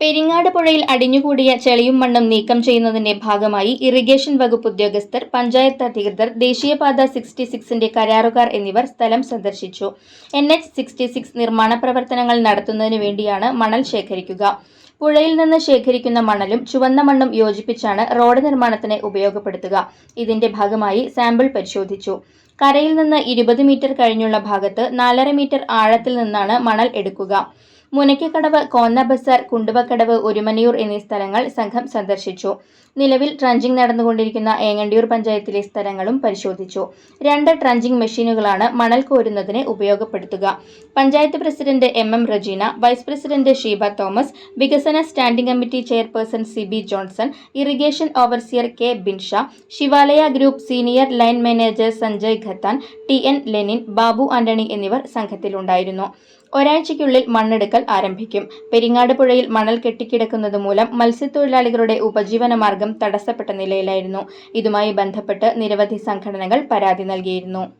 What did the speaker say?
പെരിങ്ങാട് പുഴയിൽ അടിഞ്ഞുകൂടിയ ചെളിയും മണ്ണും നീക്കം ചെയ്യുന്നതിന്റെ ഭാഗമായി ഇറിഗേഷൻ വകുപ്പ് ഉദ്യോഗസ്ഥർ പഞ്ചായത്ത് അധികൃതർ ദേശീയപാത സിക്സ്റ്റി സിക്സിന്റെ കരാറുകാർ എന്നിവർ സ്ഥലം സന്ദർശിച്ചു. എൻ എച്ച് സിക്സ്റ്റി സിക്സ് നിർമ്മാണ പ്രവർത്തനങ്ങൾ നടത്തുന്നതിനു വേണ്ടിയാണ് മണൽ ശേഖരിക്കുക. പുഴയിൽ നിന്ന് ശേഖരിക്കുന്ന മണലും ചുവന്ന മണ്ണും യോജിപ്പിച്ചാണ് റോഡ് നിർമ്മാണത്തിന് ഉപയോഗപ്പെടുത്തുക. ഇതിന്റെ ഭാഗമായി സാമ്പിൾ പരിശോധിച്ചു. കരയിൽ നിന്ന് ഇരുപത് മീറ്റർ കഴിഞ്ഞുള്ള ഭാഗത്ത് നാലര മീറ്റർ ആഴത്തിൽ നിന്നാണ് മണൽ എടുക്കുക. മുനയ്ക്കക്കടവ് കോന്ന ബസാർ കുണ്ടുവക്കടവ് ഒരുമനയൂർ എന്നീ സ്ഥലങ്ങൾ സംഘം സന്ദർശിച്ചു. നിലവിൽ ട്രഞ്ചിങ് നടന്നുകൊണ്ടിരിക്കുന്ന ഏങ്ങണ്ടിയൂർ പഞ്ചായത്തിലെ സ്ഥലങ്ങളും പരിശോധിച്ചു. രണ്ട് ട്രഞ്ചിങ് മെഷീനുകളാണ് മണൽ കോരുന്നതിന് ഉപയോഗപ്പെടുത്തുക. Panchayat president M M Rejina vice president Sheeba Thomas വികസന standing committee chairperson C B Johnson irrigation overseer K Binsha Shivalaya group senior line manager Sanjay Khattan T N Lenin Babu Antony എന്നിവർ സംഘത്തിലുണ്ടായിരുന്നു. ഒരാഴ്ചയ്ക്കുള്ളിൽ മണ്ണെടുക്കൽ ആരംഭിക്കും. പെരിങ്ങാട് പുഴയിൽ മണൽ കെട്ടിക്കിടക്കുന്നത് മൂലം മത്സ്യത്തൊഴിലാളികളുടെ ഉപജീവന മാർഗം തടസ്സപ്പെട്ട നിലയിലായിരുന്നു. ഇതുമായി ബന്ധപ്പെട്ട് നിരവധി സംഘടനകൾ പരാതി നൽകിയിരുന്നു.